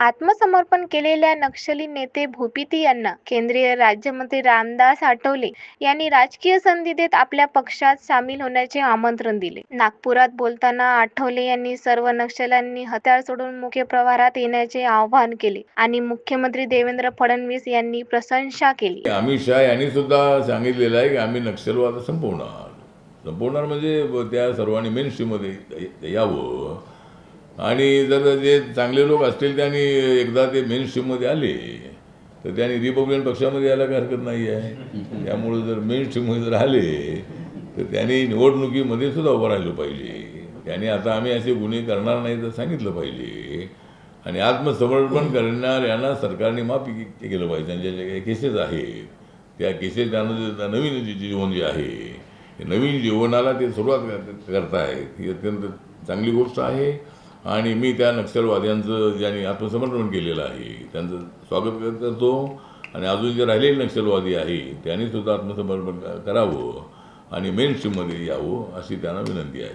आत्मसमर्पण केलेल्या नक्षली नेते भूपिती यांना केंद्रीय राज्यमंत्री रामदास आठवले यांनी राजकीय संधी देत आपल्या पक्षात सामील होण्याचे आमंत्रण दिले. नागपुरात बोलताना आठवले यांनी सर्व नक्षल्यांनी हत्यार सोडून मुख्य प्रवाहात येण्याचे आवाहन केले आणि मुख्यमंत्री देवेंद्र फडणवीस यांनी प्रशंसा केली. अमित शहा यांनी सुद्धा सांगितलेलं आहे की आम्ही नक्षलवाद संपवणार. संपवणार म्हणजे त्या सर्वांनी मेन यावं. आणि जर जे चांगले लोक असतील त्यांनी एकदा ते मेन स्ट्रीममध्ये आले तर त्यांनी रिपब्लिकन पक्षामध्ये यायला काही हरकत नाही आहे. त्यामुळे जर मेन स्ट्रीममध्ये जर आले तर त्यांनी निवडणुकीमध्ये सुद्धा उभं राहिलं पाहिजे. त्यांनी आता आम्ही असे गुन्हे करणार नाही तर सांगितलं पाहिजे. आणि आत्मसमर्पण करणाऱ्यांना सरकारने माफी केलं पाहिजे. त्यांच्या ज्या काही केसेस आहेत त्या केसेस त्यांना जे नवीन जे जीवन जे आहे नवीन जीवनाला ते सुरुवात करतायत. ही अत्यंत चांगली गोष्ट आहे. आणि मी त्या नक्षलवाद्यांचं ज्यांनी आत्मसमर्पण केलेलं आहे त्यांचं स्वागत करतो आणि अजून जे राहिलेले नक्षलवादी आहे त्यांनी सुद्धा आत्मसमर्पण करावं आणि मेन स्ट्रीममध्ये यावं अशी त्यांना विनंती आहे.